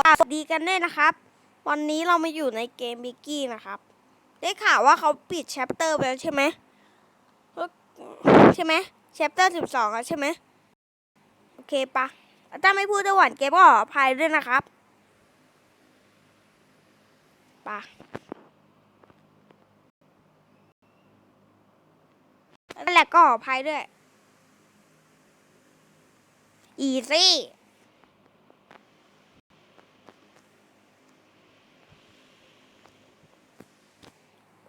สวัสดีกันด้วยนะครับ วันนี้เรามาอยู่ในเกมบิกกี้นะครับ ได้ข่าวว่าเขาปิดแชปเตอร์ไปแล้วใช่ไหมใช่ไหมแชปเตอร์สิบสองอะใช่ไหมโอเคปะถ้าไม่พูดจะหวานเกมก็ขออภัยด้วยนะครับปะนั่นแหละก็ขออภัยด้วยอีซี่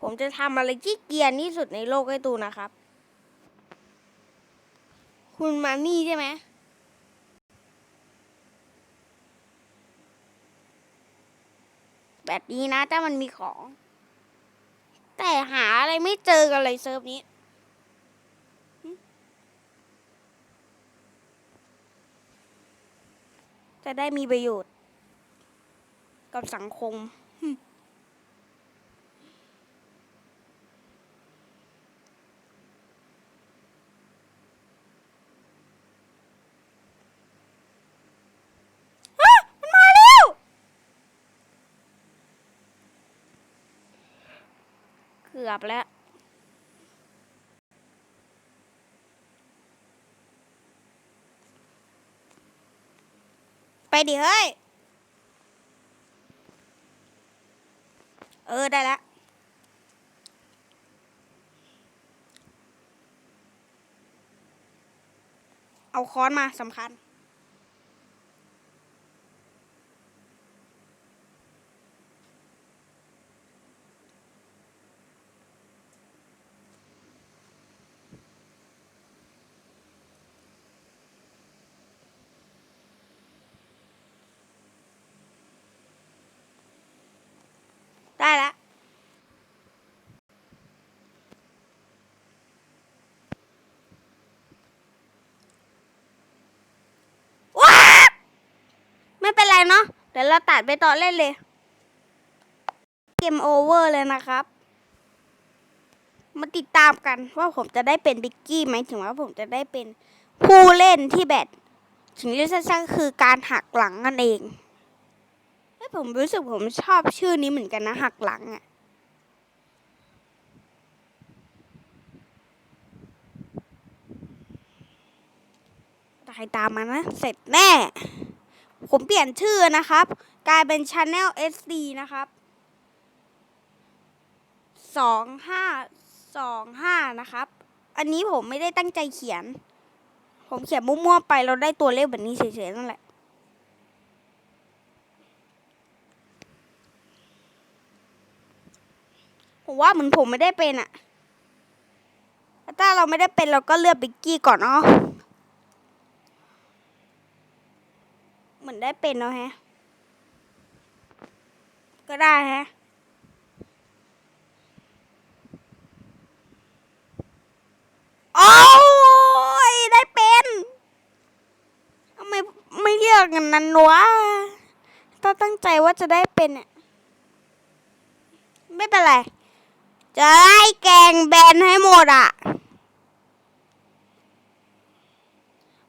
ผมจะทำอะไรที่เกียนที่สุดในโลกให้ตูนะครับ คุณมานี่ใช่ไหมแบบนี้นะถ้ามันมีของ แต่หาอะไรไม่เจอกันเลยเซิร์ฟนี้จะได้มีประโยชน์ กับสังคม มันมาแล้ว เกือบแล้วไปดิเฮ้ย เออ ได้แล้วเอาค้อนมาสำคัญ ได้แล้ว ว้าบ เนาะเดี๋ยวเราตัดไปต่อเล่นเลย เกมโอเวอร์เลยนะครับ มาติดตามกันว่าผมจะได้เป็นบิกกี้ไหมถึงว่าผมจะได้เป็นผู้เล่นที่แบตถึงเรียกสั้นๆคือการหักหลังนั่นเองเฮ้ยผมรู้สึกผมชอบชื่อนี้เหมือนกันนะ หักหลังอะ่ะตายตามมานะ เสร็จแน่ ผมเปลี่ยนชื่อนะครับ กลายเป็น Channel SD นะครับสองห้าสองห้านะครับ อันนี้ผมไม่ได้ตั้งใจเขียน ผมเขียนมั่วๆไปเราได้ตัวเลขแบบนี้เฉยๆนั่นแหละผมว่าเหมือนผมไม่ได้เป็นอะถ้าเราไม่ได้เป็นเราก็เลือกบิกกี้ก่อนเนาะ เห มือนได้เป็นเนาะแฮะ ก็ได้ฮะโอ้ยได้เป็นทำไมไม่เลือกกันนั้นวะถ้าตั้งใจว่าจะได้เป็นเนี่ยไม่เป็นไร จะไล่แกงแบนให้หมดอะ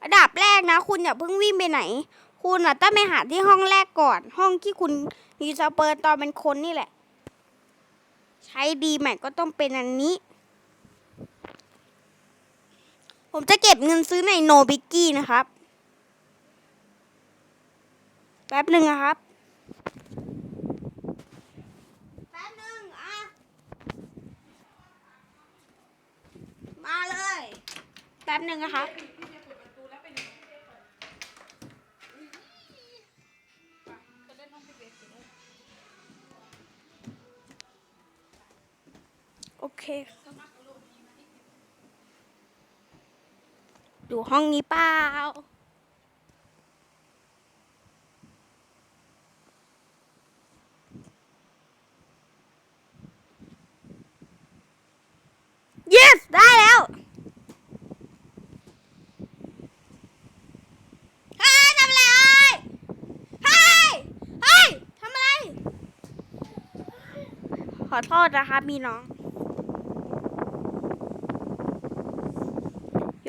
อันดับแรกนะ คุณอย่าเพิ่งวิ่งไปไหน คุณอะต้องไปหาที่ห้องแรกก่อน ห้องที่คุณมีสเปิร์ตอนเป็นคนนี่แหละ ใช้ดีใหม่ก็ต้องเป็นอันนี้ ผมจะเก็บเงินซื้อในโนบิกกี้นะครับแป๊บหนึ่งนะครับแป๊บหนึ่งอะมาเลยแป๊บหนึ่งนะครับ เคครับดูห้องนี้เปล่า yes ได้แล้วเฮ้ทำอะไรเฮ้ยเฮ้ยทำอะไรขอโทษนะคะพี่น้อง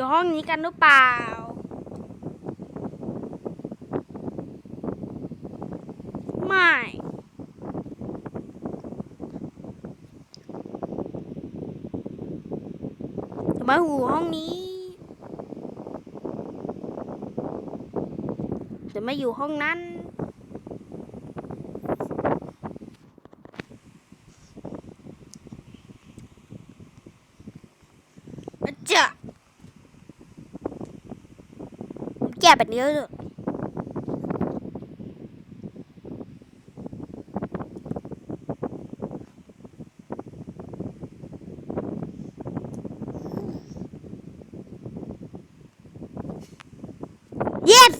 อยู่ห้องนี้กันหรือเปล่า ไม่ มาอยู่ห้องนี้ จะมาอยู่ห้องนั้น แก่แบบนี้เลยส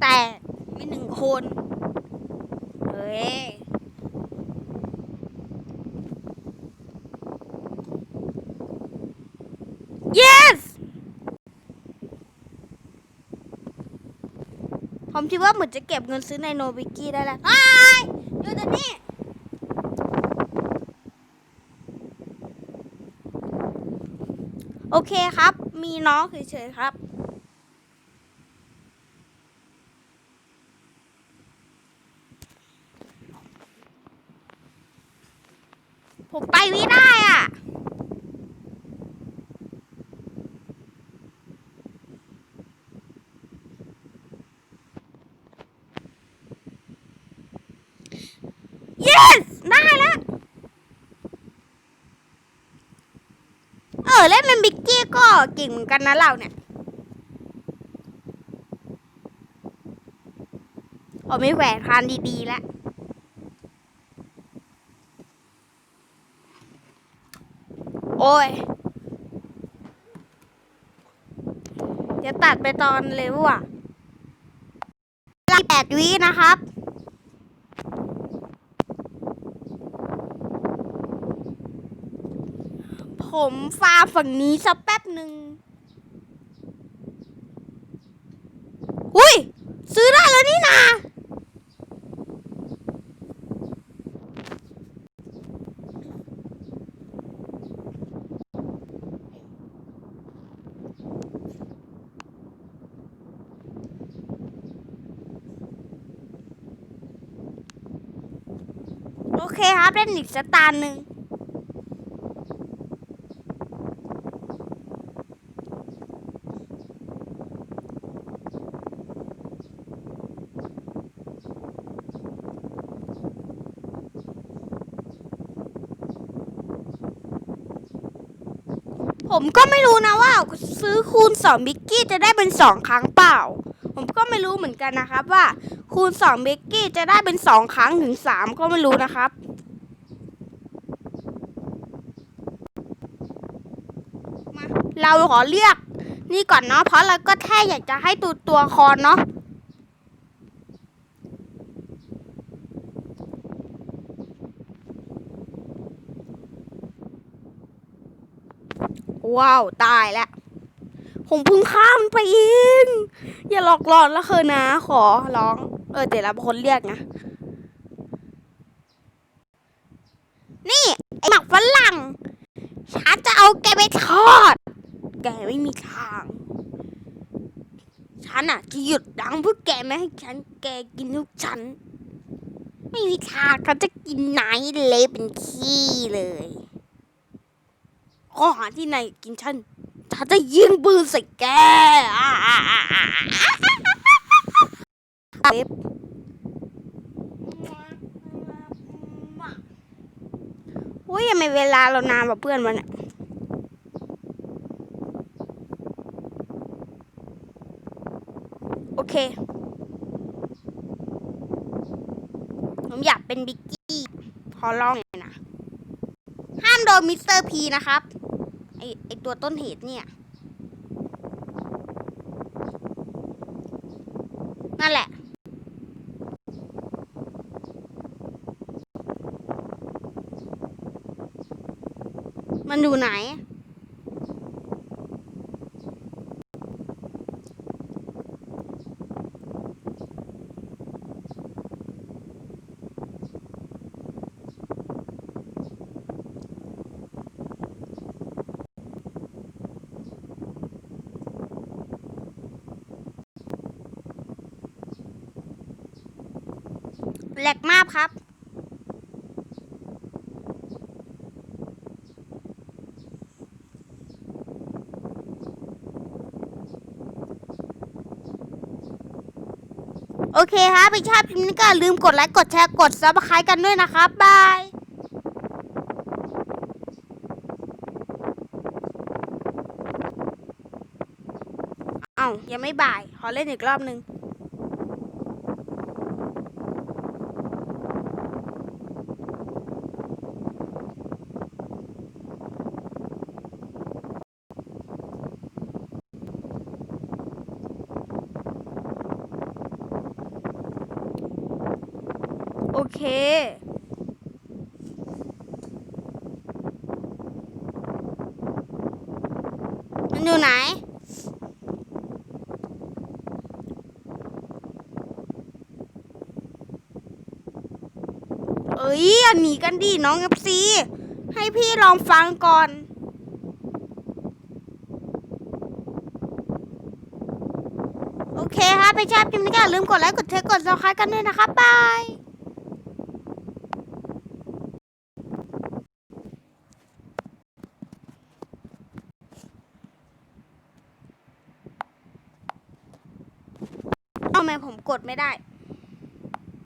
แต่มีหนึ่งคนเฮ้ย ผมคิดว่าเหมือนจะเก็บเงินซื้อในโนบิกี้ได้แล้วไอ้อยู่ตรงนี้โอเคครับ มีน้องเฉยๆครับ ผมไปไม่ได้อะ yes ได้แล้ว เออเล่นเป็นบิ๊กกี้ก็เก่งเหมือนกันนะเราเนี่ยโอ้ไม่แหวนพานดีๆแล้วโอ้ยเดี๋ยวตัดไปตอนเร็วอะแปดวินะครับ ผมฟาฝั่งนี้สักแป๊บหนึ่งอุ้ย ซื้อได้แล้วนี่นาโอเคครับเล่นอีกสกตาร์หนึ่ง ผมก็ไม่รู้นะว่าซื้อคูณสองบิกกี้จะได้เป็นสองครั้งเปล่า ผมก็ไม่รู้เหมือนกันนะครับว่า คูณสองบิกกี้จะได้เป็นสองครั้งถึงสามก็ไม่รู้นะครับมาเราขอเลือกนี่ก่อนเนาะเพราะเราก็แค่อยากจะให้ตัวตัวคอนเนาะ ว้าวตายแล้ว ผมพิ่งข้ามไปเองอย่าหลอกหลอนแล้วเคยนะ ขอร้อง เออเดี๋ยวเราเป็นคนเรียกนะ นี่ ไอหมักฝรั่ง ฉันจะเอาแกไปทอด แกไม่มีทาง ฉันอะจะหยุดดังเพื่อแกไม่ให้ฉันแกกินทุกฉัน ไม่มีทางเขาจะกินไหนเละเป็นขี้เลย ข้อหาที่ไหนกินฉันฉันจะยิงปืนใส่แกอ่าอ่าอ่าอ่าเว็บโอ้ยยังไม่เวลาเรานานกว่าเพื่อนมันอะโอเค ผมอยากเป็นบิกกี้ ขอลองหน่อยนะ ห้ามโดนมิสเตอร์พีนะครับ ไอไอตัวต้นเหตุเนี่ย นั่นแหละ มันอยู่ไหน แหลกมากครับ โอเคครับไปชอบคลิปนี้ก็ลืมกดไลค์กดแชร์กดซับสไครต์กันด้วยนะครับบายเอายังไม่บ่าย ขอเล่นอีกรอบหนึ่ง อยู่ไหน เอ้ยอย่าหนีกันดิน้องเอฟซีให้พี่ลองฟังก่อนโอเคครับไปชอบคลิปนี้ก็อย่าลืมกดไลค์ กดแชร์ กดซับสไครต์กันด้วยนะครับบาย เอาทำไมผมกด ไม่ได้